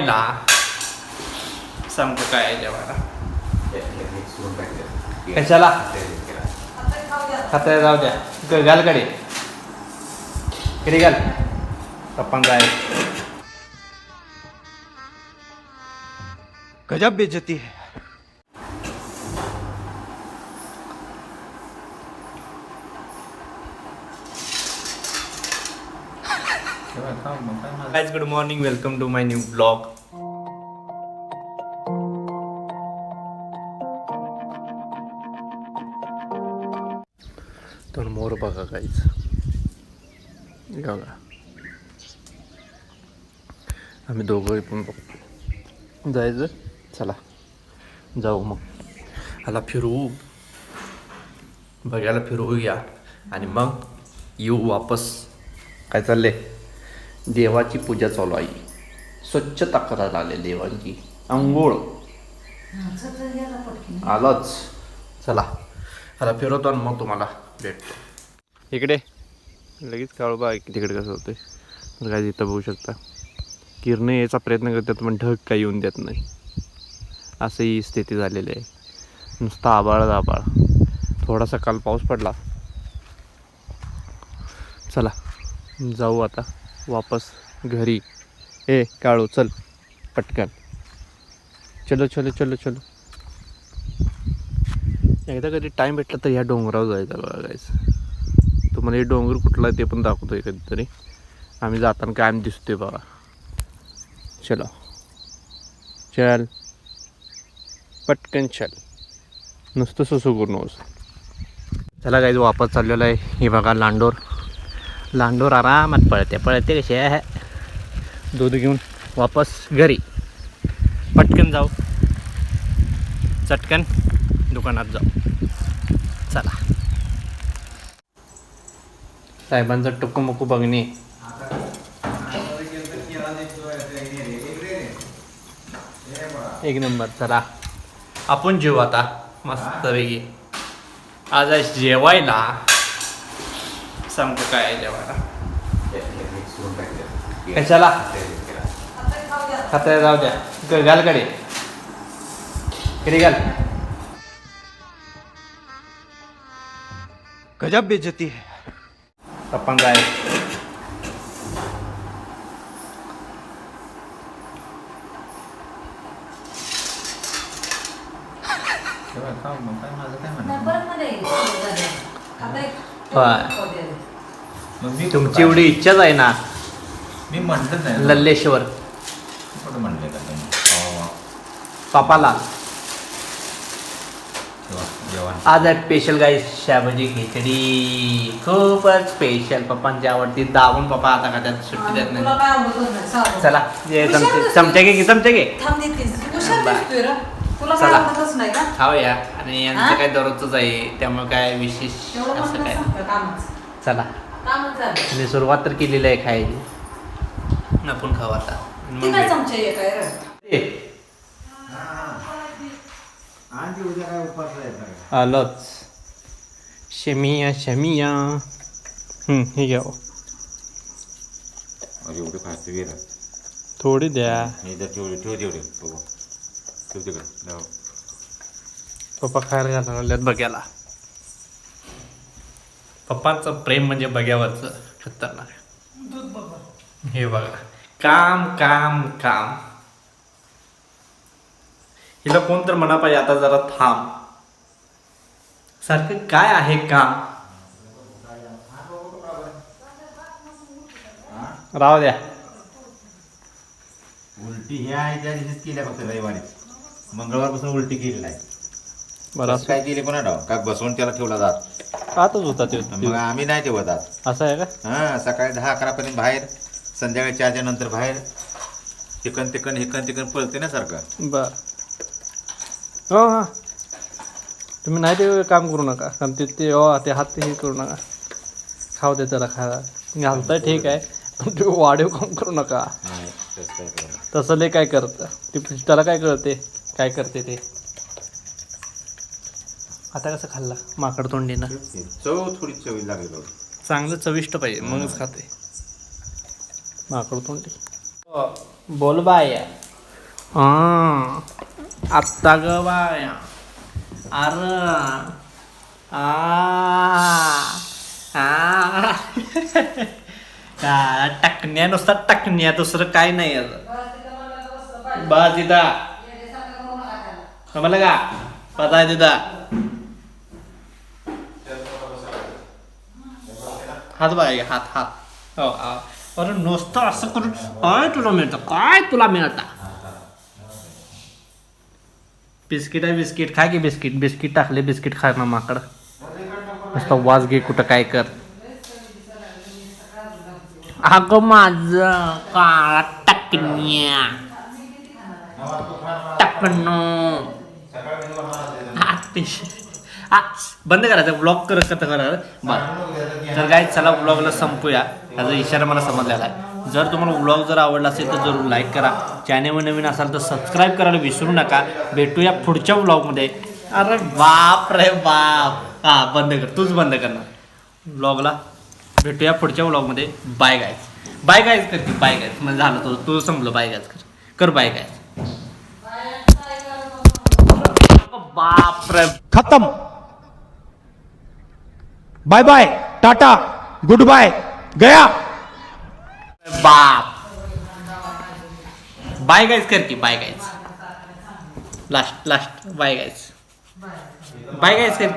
ना सांगतो काय जेवायला कशाला खाता जाऊ द्या घाल कडे कडे घाल पप्पा जाय गजब बेइज्जती है। Guys good morning welcome to my new blog तर मोर बघा काहीच बघा. आम्ही दोघंही पण बघतो जायचं? चला. जाऊ मग. ह्याला फिरू. बघायला फिरवूया आणि मग येऊ वापस. काय चालले देवाची पूजा चालू आहे. स्वच्छता करायला आले देवांची. आंघोळ. आलंच. चला. आता फिरवतो आणि मग तुम्हाला भेटतो. इकडे. लगेच काळबा तिकडे कसं होतं तर काय तिथं बघू शकता. किरणे यायचा प्रयत्न करतात पण ढग काही येऊन देत नाही. असंही स्थिती झालेली आहे. नुसता आबाळ आबाळ थोडासा काल पाऊस पडला. चला. जाऊ आता. वापस घरी. ए काळू चल पटकन. चलो चलो चलो चलो. एकदा कधी टाईम भेटला तर ह्या डोंगरावर जायचं बघा तुम्हाला हे डोंगर कुठला आहे ते पण दाखवतोय कधीतरी. आम्ही जाताना कायम दिसतोय बघा. चलो. चल. पटकन चल. नुसतं सुसू करू नकोस चला काही वापस चाललेलं आहे. हे बघा लांडोर. लांडोर आरामात पळते पळते कसे आहे? दूध घेऊन वापस घरी. पटकन जाऊ. चटकन दुकानात जाऊ. चला. साहेबांचं टुकू बघणे. एक नंबर चला. आपण जेवू आता मस्तपैकी. आज जेवायला. सांगतो काय जेवायला कशाला? खाता जाऊ द्या. घाल कडे कडे घाल. गजब बेइज्जती है. पप्पा मग मी तुमची एवढी इच्छाच आहे ना? मी म्हटलंच नाही लल्लेश्वर. कुठं म्हणले का तुम्ही हो, पापाला. जेवण. आज आहे स्पेशल गाई शाबाजी खिचडी. खूपच स्पेशल पप्पांची आवडती दाबून पप्पा आता का त्यात सुट्टी देत नाही. चला ये चमचे चमचे घे की चमचे घे. तुला काय चला. आवडतच नाही का? खाऊया. आणि यांचं हा? काय दररोजच आहे त्यामुळे काय विशेष तेवढं असं काय कामच. चला. कामच झालं. आणि सुरुवात तर केलेली आहे खायची. आपण खाऊ आता. ती मग काय चमचे आहे काय रे ए, आणि उद्या काय उपास आहे आलोच. शमिया शमिया. हे घ्या. हो. एवढं गेलं थोडी द्या. ठेव तेवढे बघू. ठेव तिकडे जाऊ पप्पा खायला घालायला लागल्यात बघ्याला. पप्पांचं प्रेम म्हणजे बघ्यावरचं खतरनाक हे बघा. काम काम काम. हिला कोण तर म्हणा पाहिजे आता जरा थांब. सारखं काय आहे काम? राहू द्या. उलटी हे आहे त्या दिवशीच केल्या फक्त रविवारी मंगळवारपासून उलटी केलेला आहे बरं असं काय केले कोणा डाव का बसवून त्याला ठेवला जात आताच होता ते मग आम्ही नाही ठेवत जात असं आहे का? हां सकाळी दहा अकरापर्यंत बाहेर संध्याकाळी चारच्या नंतर बाहेर. चिकन तिकन हिकन तिकन पळते ना सारखं. बर. हो हां. तुम्ही नाही ते काम करू नका. कारण ते ते हो ते हात ते हे करू नका. खाऊ दे त्याला खायला घालताय ठीक आहे. पण ते वाढीव काम करू नका. नाही तसं काय करू नका. तसं लय काय करतं? ते त्याला काय कळते? काय करते ते? आता कसं खाल्ला? माकड तोंडीनं. चव थोडी चवी लागली बघ. चांगलं चविष्ट पाहिजे मगच खाते. माकड तोंडी. बोल बाय. हा आत्ता ग बाया. अर. आ. टकण्या नुसता टकण्या दुसरं काय नाही बस दिदा समजलं का पता दिदा हात बाय हात हात हो अरे नुसतं असं करून काय तुला मिळतं काय तुला मिळतं बिस्किट आहे बिस्किट खा की बिस्किट बिस्किट टाकले बिस्किट खा ना माकड नुसतं वाज घे कुठं काय कर अगं माझ काळा टाकण्या टाकणं हा, बंद करायचं ब्लॉक कर कसं करा. बरं. तर काय चला ब्लॉगला संपूया. त्याचा इशारा मला समजलेला आहे. जर तुम्हाला ब्लॉग जर आवडला असेल तर जरूर लाईक करा. चॅनेलवर नवीन असाल तर सबस्क्राईब करायला विसरू नका. भेटूया पुढच्या ब्लॉगमध्ये अरे बाप रे बाप. हा बंद कर. तूच बंद करणार. ब्लॉगला भेटूया पुढच्या ब्लॉगमध्ये बाय गायच बाय गायच कर बाय गायच म्हणजे झालं तो तू संपलं. बाय गायच कर. कर बाय गायच बाप रे। खत्म। Bye bye tata good bye गया। बाप। बाय गाइस करके bye guys. Last last bye guys. Bye guys कर